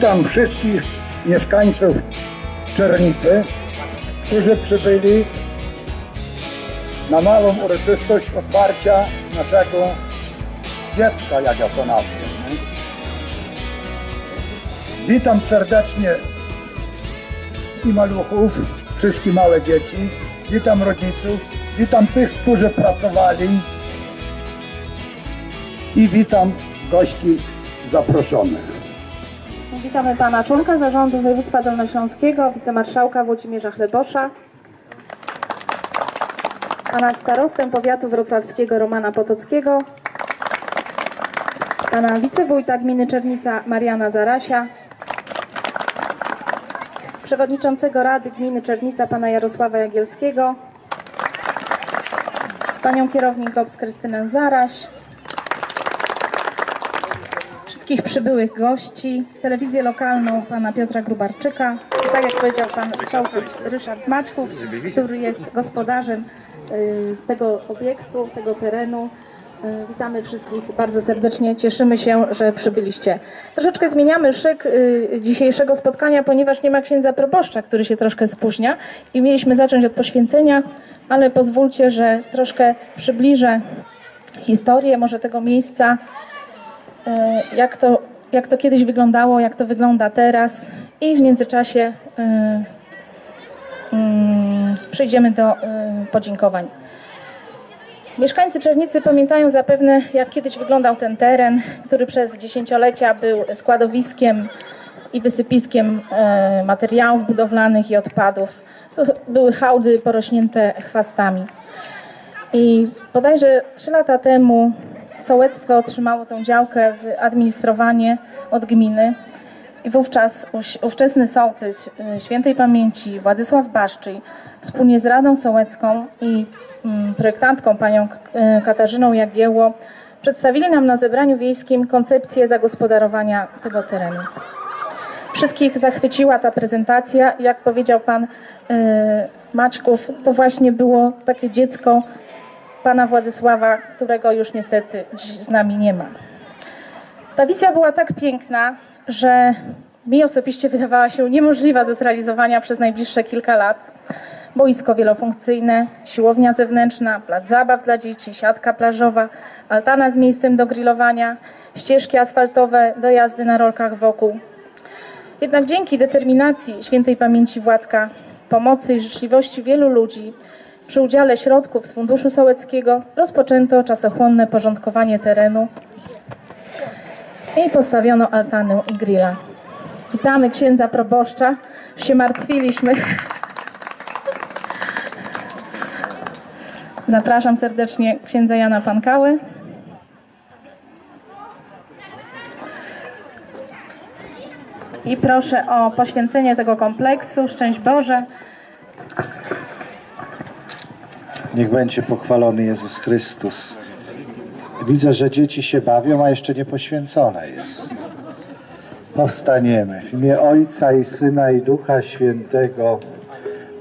Witam wszystkich mieszkańców Czernicy, którzy przybyli na małą uroczystość otwarcia naszego dziecka, jak ja to nazwę. Witam serdecznie i maluchów, wszystkie małe dzieci. Witam rodziców, witam tych, którzy pracowali i witam gości zaproszonych. Witamy pana członka zarządu województwa dolnośląskiego, wicemarszałka Włodzimierza Chlebosza, pana starostę powiatu wrocławskiego Romana Potockiego, pana wicewójta gminy Czernica Mariana Zarasia, przewodniczącego Rady Gminy Czernica pana Jarosława Jagielskiego, panią kierownik GOPS Krystynę Zaraś, wszystkich przybyłych gości, telewizję lokalną pana Piotra Grubarczyka, tak jak powiedział pan sołtys Ryszard Maćków, który jest gospodarzem y, tego obiektu, tego terenu. Y, Witamy wszystkich bardzo serdecznie, cieszymy się, że przybyliście. Troszeczkę zmieniamy szyk y, dzisiejszego spotkania, ponieważ nie ma księdza proboszcza, który się troszkę spóźnia i mieliśmy zacząć od poświęcenia, ale pozwólcie, że troszkę przybliżę historię może tego miejsca, jak to, jak to kiedyś wyglądało, jak to wygląda teraz i w międzyczasie e, mm, przejdziemy do e, podziękowań. Mieszkańcy Czernicy pamiętają zapewne, jak kiedyś wyglądał ten teren, który przez dziesięciolecia był składowiskiem i wysypiskiem e, materiałów budowlanych i odpadów. To były hałdy porośnięte chwastami. I bodajże trzy lata temu sołectwo otrzymało tą działkę w administrowanie od gminy. I wówczas ówczesny sołtys y, świętej pamięci Władysław Baszczyj wspólnie z Radą Sołecką i mm, projektantką panią y, Katarzyną Jagiełło przedstawili nam na zebraniu wiejskim koncepcję zagospodarowania tego terenu. Wszystkich zachwyciła ta prezentacja. Jak powiedział pan y, Maćków, to właśnie było takie dziecko pana Władysława, którego już niestety dziś z nami nie ma. Ta wizja była tak piękna, że mi osobiście wydawała się niemożliwa do zrealizowania przez najbliższe kilka lat. Boisko wielofunkcyjne, siłownia zewnętrzna, plac zabaw dla dzieci, siatka plażowa, altana z miejscem do grillowania, ścieżki asfaltowe do jazdy na rolkach wokół. Jednak dzięki determinacji świętej pamięci Władka, pomocy i życzliwości wielu ludzi, przy udziale środków z Funduszu Sołeckiego rozpoczęto czasochłonne porządkowanie terenu i postawiono altanę i grilla. Witamy księdza proboszcza. Się martwiliśmy. Zapraszam serdecznie księdza Jana Pankały. I proszę o poświęcenie tego kompleksu. Szczęść Boże. Niech będzie pochwalony Jezus Chrystus. Widzę, że dzieci się bawią, a jeszcze nie poświęcone jest. Powstaniemy. W imię Ojca i Syna i Ducha Świętego.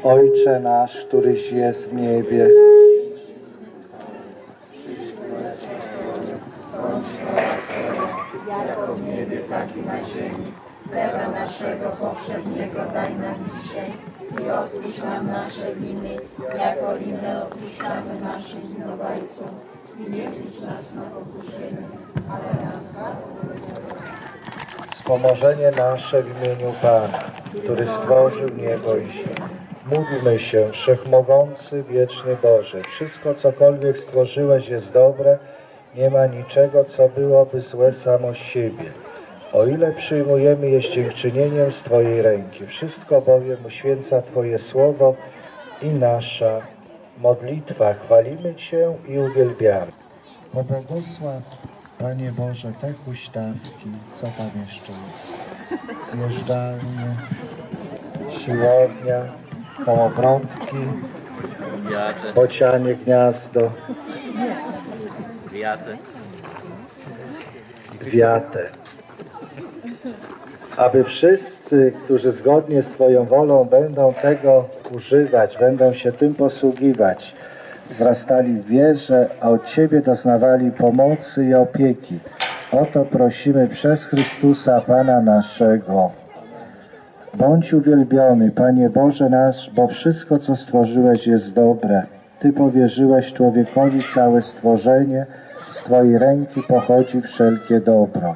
Ojcze nasz, któryś jest w niebie. Chleba naszego powszedniego daj nam dzisiaj i odpuść nam nasze winy, jako i my odpuszczamy naszym winowajcom. I nie wódź nas na pokuszenie, ale nas Wspomożenie nasze w imieniu Pana, który stworzył niebo i ziemię. Módlmy się, Wszechmogący, Wieczny Boże. Wszystko, cokolwiek stworzyłeś jest dobre, nie ma niczego, co byłoby złe samo z siebie. O ile przyjmujemy je z dziękczynieniem z Twojej ręki. Wszystko bowiem uświęca Twoje słowo i nasza modlitwa. Chwalimy Cię i uwielbiamy. Pobłogosław, Panie Boże, te huśtawki, co tam jeszcze jest? Zjeżdżalnie, siłownia, kołobrątki, Wiatę, bocianie gniazdo, wiatę. wiatę. Aby wszyscy, którzy zgodnie z Twoją wolą będą tego używać, będą się tym posługiwać, wzrastali w wierze, a od Ciebie doznawali pomocy i opieki. O to prosimy przez Chrystusa Pana naszego. Bądź uwielbiony, Panie Boże nasz, bo wszystko, co stworzyłeś, jest dobre. Ty powierzyłeś człowiekowi całe stworzenie, z Twojej ręki pochodzi wszelkie dobro.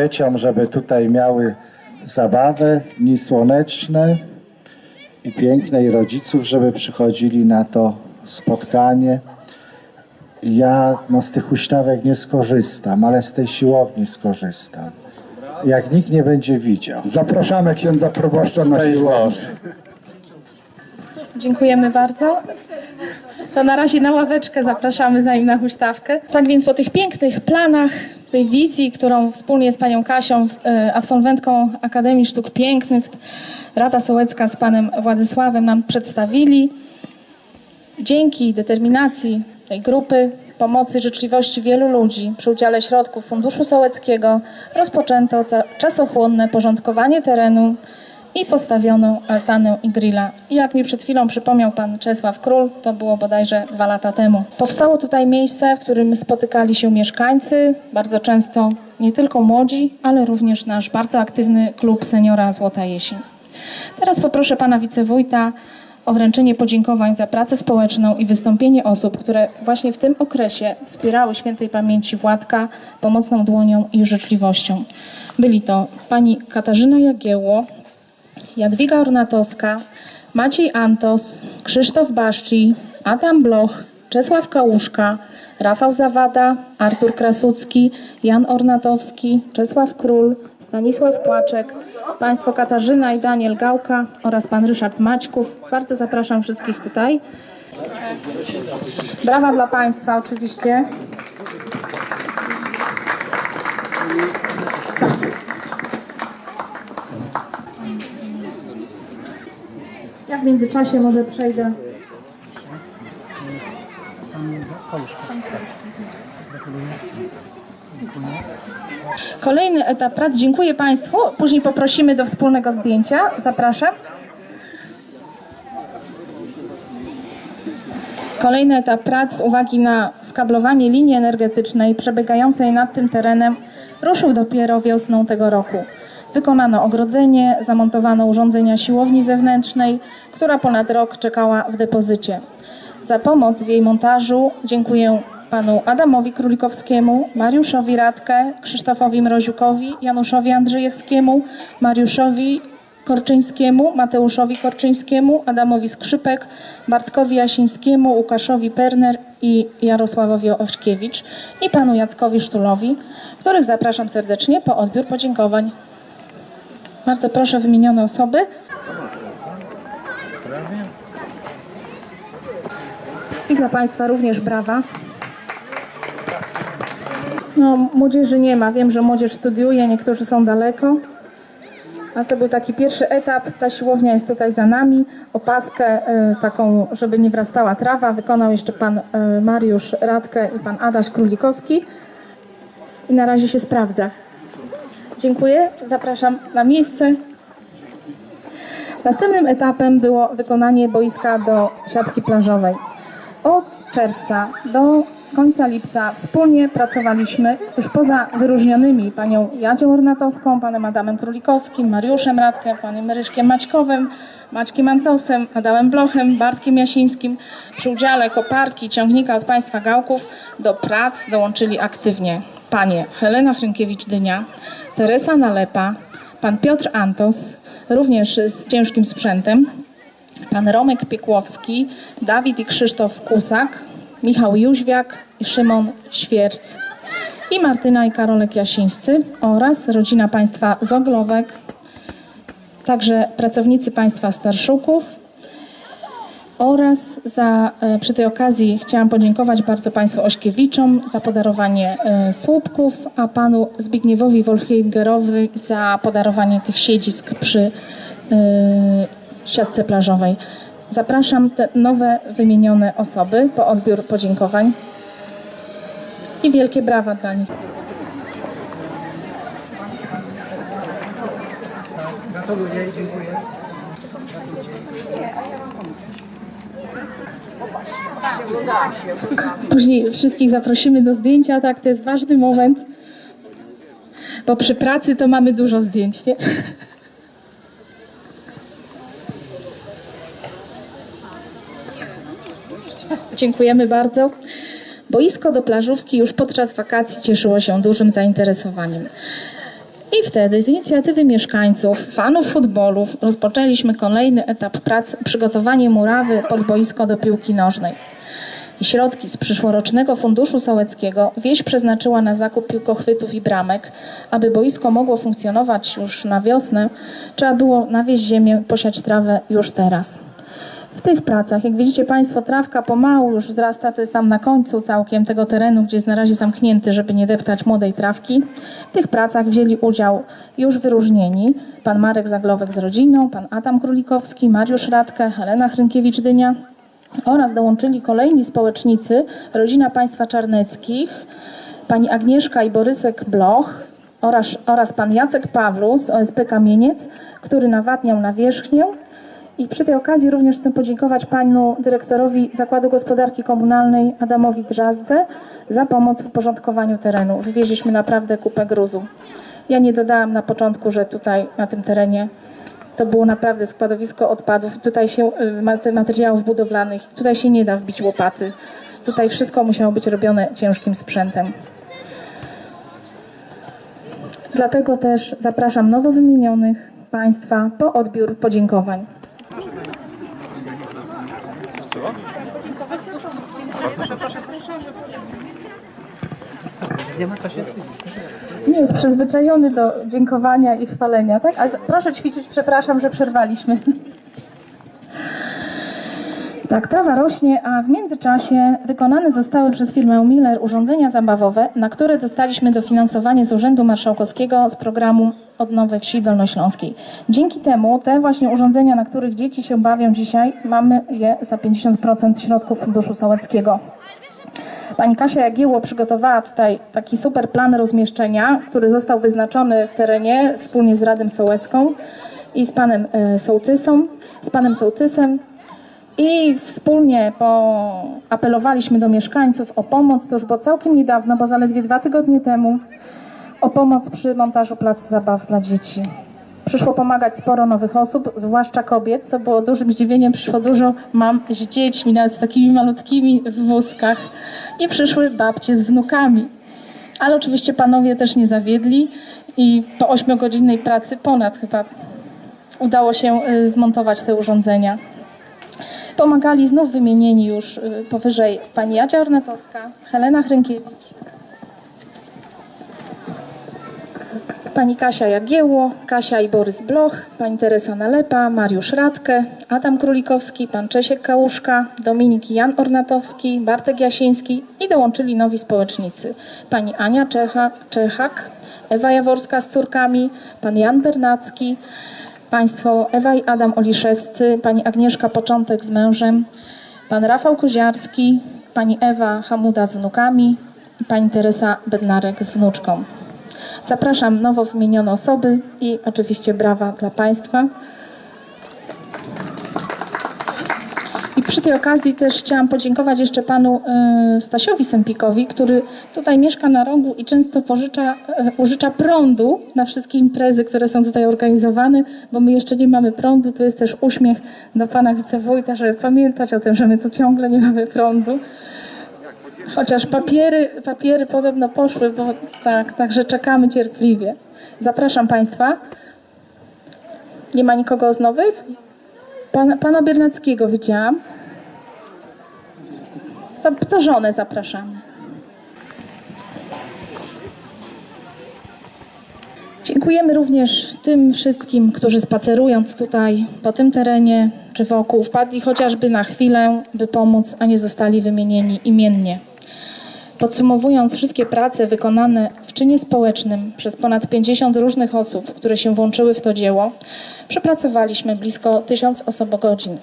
dzieciom, żeby tutaj miały zabawę, dni słoneczne i piękne i rodziców, żeby przychodzili na to spotkanie. Ja no, z tych huśtawek nie skorzystam, ale z tej siłowni skorzystam. Jak nikt nie będzie widział. Zapraszamy księdza proboszcza na siłownię. Dziękujemy bardzo. To na razie na ławeczkę zapraszamy zanim na huśtawkę. Tak więc po tych pięknych planach, tej wizji, którą wspólnie z panią Kasią, e, absolwentką Akademii Sztuk Pięknych, Rada Sołecka z panem Władysławem nam przedstawili, dzięki determinacji tej grupy, pomocy, życzliwości wielu ludzi przy udziale środków Funduszu Sołeckiego rozpoczęto czasochłonne porządkowanie terenu i postawiono altanę i grilla. I jak mi przed chwilą przypomniał pan Czesław Król, to było bodajże dwa lata temu. Powstało tutaj miejsce, w którym spotykali się mieszkańcy, bardzo często nie tylko młodzi, ale również nasz bardzo aktywny klub seniora Złota Jesień. Teraz poproszę pana wicewójta o wręczenie podziękowań za pracę społeczną i wystąpienie osób, które właśnie w tym okresie wspierały świętej pamięci Władka pomocną dłonią i życzliwością. Byli to pani Katarzyna Jagiełło, Jadwiga Ornatowska, Maciej Antos, Krzysztof Baszci, Adam Bloch, Czesław Kałuszka, Rafał Zawada, Artur Krasucki, Jan Ornatowski, Czesław Król, Stanisław Płaczek, Państwo Katarzyna i Daniel Gałka oraz Pan Ryszard Maćków. Bardzo zapraszam wszystkich tutaj. Brawa dla Państwa oczywiście. W międzyczasie może przejdę. Kolejny etap prac. Dziękuję Państwu. Później poprosimy do wspólnego zdjęcia. Zapraszam. Kolejny etap prac z uwagi na skablowanie linii energetycznej przebiegającej nad tym terenem ruszył dopiero wiosną tego roku. Wykonano ogrodzenie, zamontowano urządzenia siłowni zewnętrznej, która ponad rok czekała w depozycie. Za pomoc w jej montażu dziękuję panu Adamowi Królikowskiemu, Mariuszowi Radkę, Krzysztofowi Mroziukowi, Januszowi Andrzejewskiemu, Mariuszowi Korczyńskiemu, Mateuszowi Korczyńskiemu, Adamowi Skrzypek, Bartkowi Jasińskiemu, Łukaszowi Perner i Jarosławowi Owczkiewicz i panu Jackowi Sztulowi, których zapraszam serdecznie po odbiór podziękowań. Bardzo proszę wymienione osoby. I dla Państwa również brawa. No, młodzieży nie ma. Wiem, że młodzież studiuje, niektórzy są daleko. A to był taki pierwszy etap. Ta siłownia jest tutaj za nami. Opaskę y, taką, żeby nie wrastała trawa, wykonał jeszcze pan y, Mariusz Radkę i pan Adaś Królikowski. I na razie się sprawdza. Dziękuję. Zapraszam na miejsce. Następnym etapem było wykonanie boiska do siatki plażowej. Od czerwca do końca lipca wspólnie pracowaliśmy już poza wyróżnionymi panią Jadzią Ornatowską, panem Adamem Królikowskim, Mariuszem Radkę, panem Ryszkiem Maćkowym, Maćkiem Antosem, Adamem Blochem, Bartkiem Jasińskim. Przy udziale koparki ciągnika od państwa Gałków do prac dołączyli aktywnie panie Helena Hrynkiewicz-Dynia, Teresa Nalepa, pan Piotr Antos, również z ciężkim sprzętem, pan Romek Piekłowski, Dawid i Krzysztof Kusak, Michał Jóźwiak i Szymon Świerc i Martyna i Karolek Jasińscy oraz rodzina państwa Zoglowek, także pracownicy państwa Starszuków oraz za, e, przy tej okazji chciałam podziękować bardzo Państwu Ośkiewiczom za podarowanie e, słupków, a Panu Zbigniewowi Wolfgangerowi za podarowanie tych siedzisk przy e, siatce plażowej. Zapraszam te nowe wymienione osoby po odbiór podziękowań i wielkie brawa dla nich. Później wszystkich zaprosimy do zdjęcia, tak, to jest ważny moment, bo przy pracy to mamy dużo zdjęć, nie? Dziękujemy bardzo. Boisko do plażówki już podczas wakacji cieszyło się dużym zainteresowaniem. I wtedy z inicjatywy mieszkańców, fanów futbolu rozpoczęliśmy kolejny etap prac przygotowanie murawy pod boisko do piłki nożnej. Środki z przyszłorocznego funduszu sołeckiego wieś przeznaczyła na zakup piłkochwytów i bramek. Aby boisko mogło funkcjonować już na wiosnę, trzeba było nawieźć ziemię, posiać trawę już teraz. W tych pracach, jak widzicie Państwo, trawka pomału już wzrasta, to jest tam na końcu całkiem tego terenu, gdzie jest na razie zamknięty, żeby nie deptać młodej trawki. W tych pracach wzięli udział już wyróżnieni pan Marek Zaglowek z rodziną, pan Adam Królikowski, Mariusz Radke, Helena Hrynkiewicz-Dynia oraz dołączyli kolejni społecznicy, rodzina państwa Czarneckich, pani Agnieszka i Borysek Bloch oraz, oraz pan Jacek Pawlu z OSP Kamieniec, który nawadniał nawierzchnię i przy tej okazji również chcę podziękować panu dyrektorowi Zakładu Gospodarki Komunalnej Adamowi Drzazdze za pomoc w uporządkowaniu terenu. Wywieźliśmy naprawdę kupę gruzu. Ja nie dodałam na początku, że tutaj na tym terenie to było naprawdę składowisko odpadów. Tutaj się y, mate- materiałów budowlanych, tutaj się nie da wbić łopaty. Tutaj wszystko musiało być robione ciężkim sprzętem. Dlatego też zapraszam nowo wymienionych Państwa po odbiór podziękowań. Nie jest przyzwyczajony do dziękowania i chwalenia, tak? Ale proszę ćwiczyć, przepraszam, że przerwaliśmy. Tak, trawa rośnie, a w międzyczasie wykonane zostały przez firmę Miller urządzenia zabawowe, na które dostaliśmy dofinansowanie z Urzędu Marszałkowskiego z programu Odnowy Wsi Dolnośląskiej. Dzięki temu te właśnie urządzenia, na których dzieci się bawią dzisiaj, mamy je za 50% środków Funduszu Sołeckiego. Pani Kasia Jagiełło przygotowała tutaj taki super plan rozmieszczenia, który został wyznaczony w terenie wspólnie z Radem Sołecką i z panem e, Sołtysą, z panem Sołtysem. I wspólnie apelowaliśmy do mieszkańców o pomoc, to już było całkiem niedawno, bo zaledwie dwa tygodnie temu, o pomoc przy montażu placu zabaw dla dzieci. Przyszło pomagać sporo nowych osób, zwłaszcza kobiet, co było dużym zdziwieniem. Przyszło dużo mam z dziećmi, nawet z takimi malutkimi w wózkach. I przyszły babcie z wnukami. Ale oczywiście panowie też nie zawiedli i po ośmiogodzinnej pracy ponad chyba udało się y, zmontować te urządzenia. Pomagali znów wymienieni już y, powyżej pani Jadzia Ornatowska, Helena Hrynkiewicz, pani Kasia Jagiełło, Kasia i Borys Bloch, pani Teresa Nalepa, Mariusz Radke, Adam Królikowski, pan Czesiek Kałuszka, Dominik Jan Ornatowski, Bartek Jasiński i dołączyli nowi społecznicy. Pani Ania Czecha, Czechak, Ewa Jaworska z córkami, pan Jan Bernacki, Państwo Ewa i Adam Oliszewscy, pani Agnieszka Początek z mężem, pan Rafał Koziarski, pani Ewa Hamuda z wnukami pani Teresa Bednarek z wnuczką. Zapraszam nowo wymienione osoby i oczywiście brawa dla Państwa. I przy tej okazji też chciałam podziękować jeszcze panu y, Stasiowi Sempikowi, który tutaj mieszka na rogu i często pożycza, y, użycza prądu na wszystkie imprezy, które są tutaj organizowane, bo my jeszcze nie mamy prądu. Tu jest też uśmiech do pana wicewójta, żeby pamiętać o tym, że my tu ciągle nie mamy prądu. Chociaż papiery, papiery podobno poszły, bo tak, także czekamy cierpliwie. Zapraszam Państwa Nie ma nikogo z nowych? Pana, pana Biernackiego widziałam. To, to żonę zapraszamy. Dziękujemy również tym wszystkim, którzy spacerując tutaj po tym terenie czy wokół wpadli chociażby na chwilę, by pomóc, a nie zostali wymienieni imiennie. Podsumowując wszystkie prace wykonane w czynie społecznym przez ponad 50 różnych osób, które się włączyły w to dzieło, przepracowaliśmy blisko 1000 osobogodzin.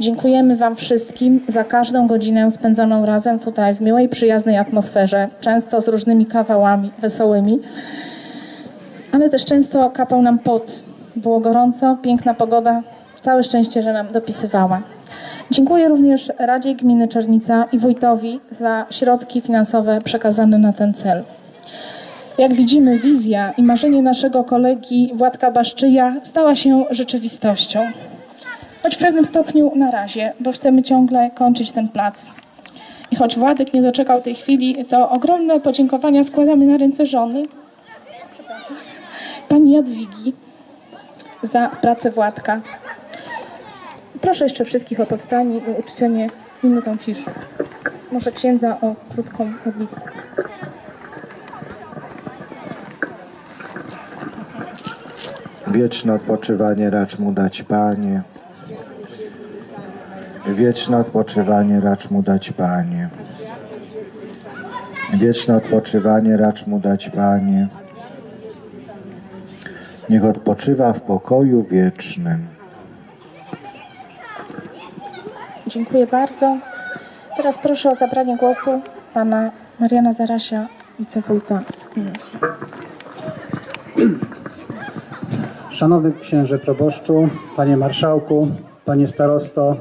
Dziękujemy Wam wszystkim za każdą godzinę spędzoną razem tutaj w miłej, przyjaznej atmosferze, często z różnymi kawałami wesołymi, ale też często kapał nam pot. Było gorąco, piękna pogoda, całe szczęście, że nam dopisywała. Dziękuję również Radzie Gminy Czernica i Wójtowi za środki finansowe przekazane na ten cel. Jak widzimy, wizja i marzenie naszego kolegi Władka Baszczyja stała się rzeczywistością. Choć w pewnym stopniu na razie, bo chcemy ciągle kończyć ten plac. I choć Władek nie doczekał tej chwili, to ogromne podziękowania składamy na ręce żony, pani Jadwigi, za pracę Władka. Proszę jeszcze wszystkich o powstanie i uczczenie minutą ciszy. Może księdza o krótką modlitwę. Wieczne odpoczywanie racz mu dać, Panie. Wieczne odpoczywanie racz mu dać, Panie. Wieczne odpoczywanie racz mu dać, Panie. Niech odpoczywa w pokoju wiecznym. Dziękuję bardzo. Teraz proszę o zabranie głosu pana Mariana Zarasia, wicewójta. Szanowny księże proboszczu, panie marszałku, panie starosto,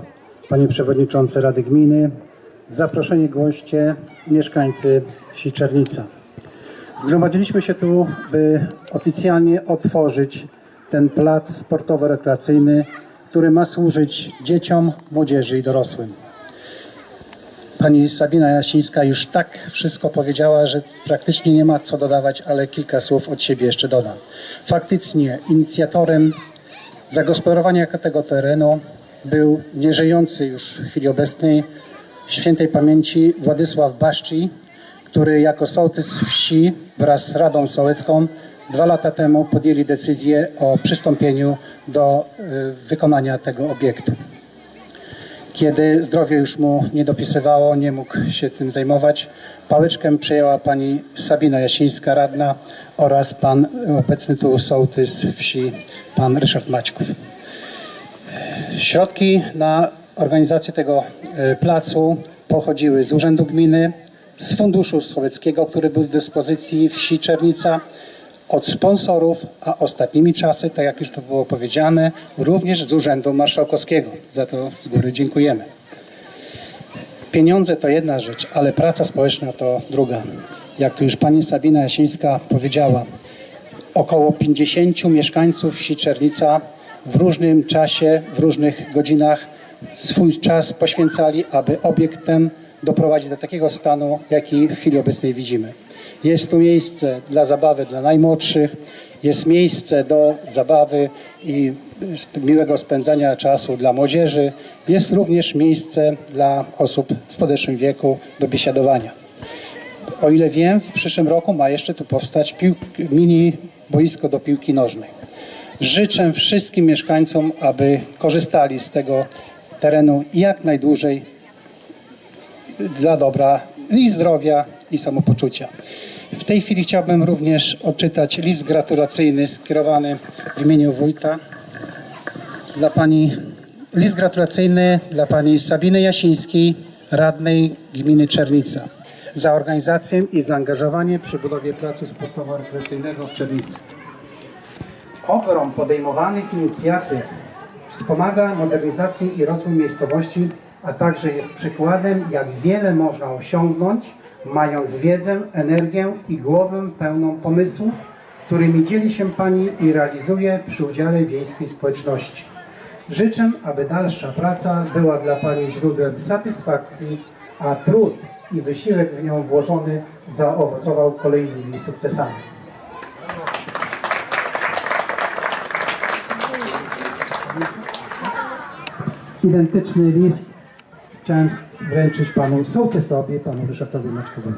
panie przewodniczący Rady Gminy, zaproszeni goście, mieszkańcy wsi Czernica. Zgromadziliśmy się tu, by oficjalnie otworzyć ten plac sportowo-rekreacyjny, który ma służyć dzieciom, młodzieży i dorosłym. Pani Sabina Jasińska już tak wszystko powiedziała, że praktycznie nie ma co dodawać, ale kilka słów od siebie jeszcze dodam. Faktycznie inicjatorem zagospodarowania tego terenu był nieżyjący już w chwili obecnej świętej pamięci Władysław Baszczy, który jako sołtys wsi wraz z Radą Sołecką dwa lata temu podjęli decyzję o przystąpieniu do y, wykonania tego obiektu. Kiedy zdrowie już mu nie dopisywało, nie mógł się tym zajmować, pałeczkę przejęła pani Sabina Jasińska, radna oraz pan obecny tu sołtys wsi, pan Ryszard Maćków. Środki na organizację tego e, placu pochodziły z Urzędu Gminy, z Funduszu Sowieckiego, który był w dyspozycji wsi Czernica, od sponsorów, a ostatnimi czasy, tak jak już to było powiedziane, również z Urzędu Marszałkowskiego. Za to z góry dziękujemy. Pieniądze to jedna rzecz, ale praca społeczna to druga. Jak tu już pani Sabina Jasińska powiedziała, około 50 mieszkańców wsi Czernica w różnym czasie, w różnych godzinach swój czas poświęcali, aby obiekt ten doprowadzić do takiego stanu, jaki w chwili obecnej widzimy. Jest tu miejsce dla zabawy dla najmłodszych, jest miejsce do zabawy i miłego spędzania czasu dla młodzieży, jest również miejsce dla osób w podeszłym wieku do biesiadowania. O ile wiem, w przyszłym roku ma jeszcze tu powstać mini boisko do piłki nożnej. Życzę wszystkim mieszkańcom, aby korzystali z tego terenu jak najdłużej dla dobra i zdrowia i samopoczucia. W tej chwili chciałbym również odczytać list gratulacyjny skierowany w imieniu wójta dla pani list gratulacyjny dla pani Sabiny Jasińskiej, radnej gminy Czernica za organizację i zaangażowanie przy budowie placu sportowo-rekreacyjnego w Czernicy. Ogrom podejmowanych inicjatyw wspomaga modernizację i rozwój miejscowości, a także jest przykładem, jak wiele można osiągnąć, mając wiedzę, energię i głowę pełną pomysłów, którymi dzieli się Pani i realizuje przy udziale wiejskiej społeczności. Życzę, aby dalsza praca była dla Pani źródłem satysfakcji, a trud i wysiłek w nią włożony zaowocował kolejnymi sukcesami. identyczny list chciałem wręczyć panu sołtysowi, panu Ryszardowi Maćkowi.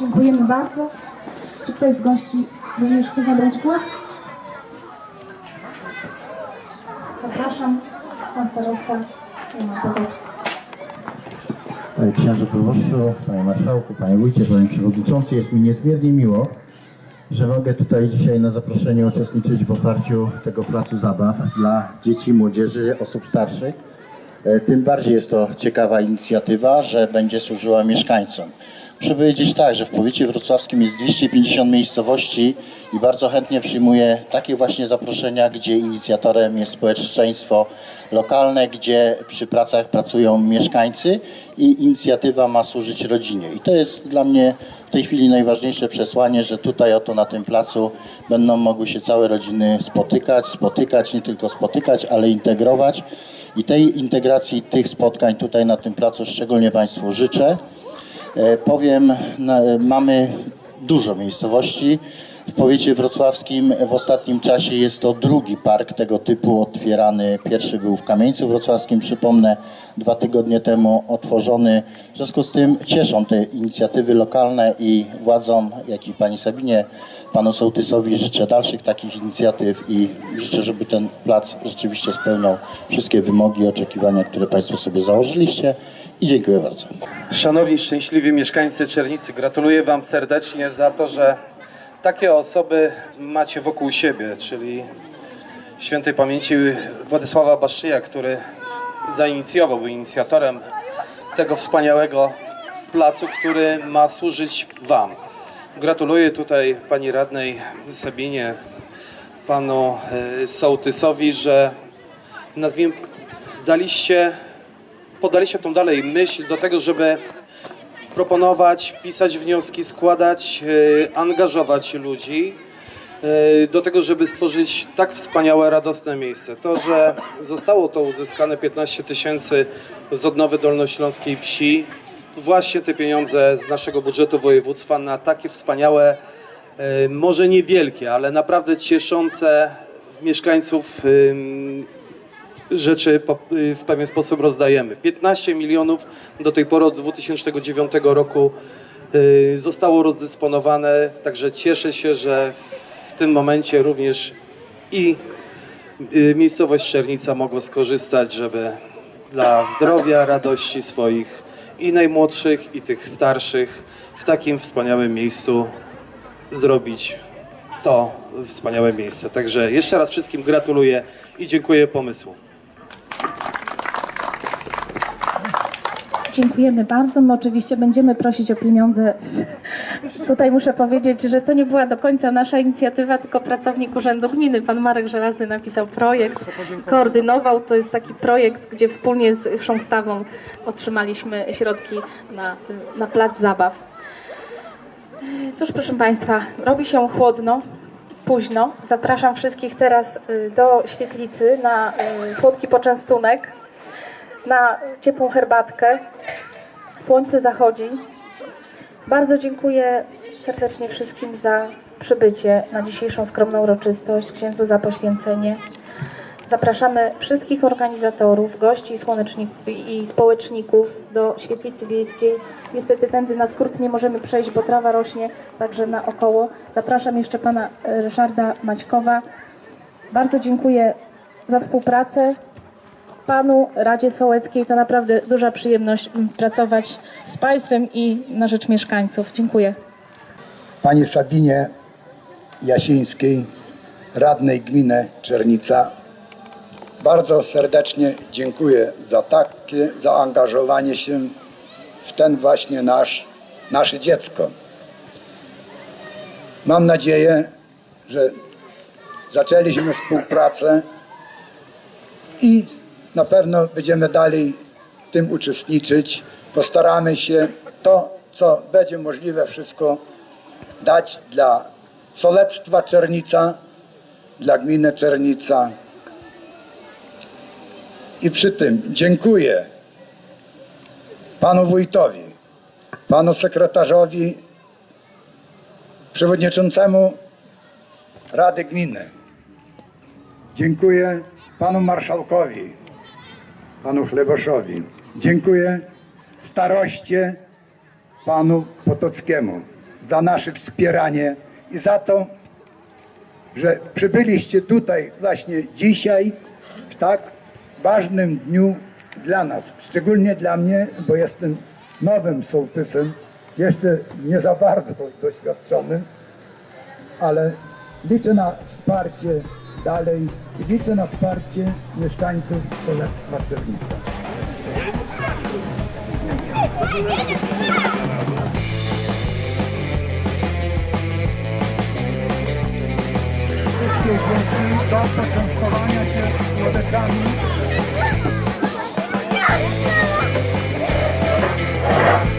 Dziękujemy bardzo. Czy ktoś z gości również chce zabrać głos? Zapraszam. Pan starosta. Nie ma wobec. Panie księże proboszczu, panie marszałku, panie wójcie, panie przewodniczący, jest mi niezmiernie miło, że mogę tutaj dzisiaj na zaproszenie uczestniczyć w otwarciu tego placu zabaw dla dzieci, młodzieży, osób starszych. E, Tym bardziej jest to ciekawa inicjatywa, że będzie służyła mieszkańcom. Muszę powiedzieć tak, że w powiecie wrocławskim jest 250 miejscowości i bardzo chętnie przyjmuję takie właśnie zaproszenia, gdzie inicjatorem jest społeczeństwo lokalne, gdzie przy pracach pracują mieszkańcy i inicjatywa ma służyć rodzinie. I to jest dla mnie tej chwili najważniejsze przesłanie, że tutaj oto na tym placu będą mogły się całe rodziny spotykać, spotykać, nie tylko spotykać, ale integrować. I tej integracji tych spotkań tutaj na tym placu szczególnie Państwu życzę. E, Powiem, na- mamy dużo miejscowości. W powiecie wrocławskim w ostatnim czasie jest to drugi park tego typu otwierany. Pierwszy był w Kamieńcu Wrocławskim, przypomnę, dwa tygodnie temu otworzony. W związku z tym cieszą te inicjatywy lokalne i władzom, jak i pani Sabinie, panu sołtysowi życzę dalszych takich inicjatyw i życzę, żeby ten plac rzeczywiście spełniał wszystkie wymogi i oczekiwania, które państwo sobie założyliście i dziękuję bardzo. Szanowni, szczęśliwi mieszkańcy Czernicy, gratuluję Wam serdecznie za to, że takie osoby macie wokół siebie, czyli świętej pamięci Władysława Baszczyja, który zainicjował, był inicjatorem tego wspaniałego placu, który ma służyć Wam. Gratuluję tutaj Pani Radnej Sabinie, Panu e, Sołtysowi, że nazwijmy, daliście podaliście tą dalej myśl do tego, żeby proponować, pisać wnioski, składać, e, angażować ludzi e, do tego, żeby stworzyć tak wspaniałe, radosne miejsce. To, że zostało to uzyskane 15 tysięcy z odnowy Dolnośląskiej Wsi, właśnie te pieniądze z naszego budżetu województwa na takie wspaniałe, e, może niewielkie, ale naprawdę cieszące mieszkańców rzeczy y, w pewien sposób rozdajemy. 15 milionów do tej pory od 2009 roku y, zostało rozdysponowane, także cieszę się, że w tym momencie również i y, miejscowość Szczernica mogła skorzystać, żeby dla zdrowia, radości swoich i najmłodszych, i tych starszych w takim wspaniałym miejscu zrobić to wspaniałe miejsce. Także jeszcze raz wszystkim gratuluję i dziękuję pomysłu. Dziękujemy bardzo. My oczywiście będziemy prosić o pieniądze. Tutaj muszę powiedzieć, że to nie była do końca nasza inicjatywa, tylko pracownik Urzędu Gminy, pan Marek Żelazny napisał projekt, koordynował. To jest taki projekt, gdzie wspólnie z Chrząstawą otrzymaliśmy środki na, na plac zabaw. Cóż, proszę Państwa, robi się chłodno, późno. Zapraszam wszystkich teraz y, do świetlicy na y, słodki poczęstunek, na ciepłą herbatkę. Słońce zachodzi. Bardzo dziękuję serdecznie wszystkim za przybycie na dzisiejszą skromną uroczystość, księdzu za poświęcenie. Zapraszamy wszystkich organizatorów, gości i, społeczników do świetlicy wiejskiej. Niestety tędy na skrót nie możemy przejść, bo trawa rośnie także naokoło. Zapraszam jeszcze pana Ryszarda Maćkowa. Bardzo dziękuję za współpracę. Panu Radzie Sołeckiej to naprawdę duża przyjemność pracować z Państwem i na rzecz mieszkańców. Dziękuję. Pani Sabinie Jasińskiej, radnej gminy Czernica, bardzo serdecznie dziękuję za takie zaangażowanie się w ten właśnie nasz, nasze dziecko. Mam nadzieję, że zaczęliśmy współpracę i na pewno będziemy dalej w tym uczestniczyć. Postaramy się to, co będzie możliwe, wszystko dać dla Solectwa Czernica, dla gminy Czernica. I przy tym dziękuję panu wójtowi panu sekretarzowi, przewodniczącemu Rady Gminy. Dziękuję panu marszałkowi, panu Chleboszowi. Dziękuję staroście, panu Potockiemu za nasze wspieranie i za to, że przybyliście tutaj właśnie dzisiaj w tak ważnym dniu dla nas, szczególnie dla mnie, bo jestem nowym sołtysem, jeszcze nie za bardzo doświadczonym, ale liczę na wsparcie dalej i liczę na wsparcie mieszkańców Strzelectwa Czernica. Wszystkie dzieci do poczęstowania się słodeczami. Yeah.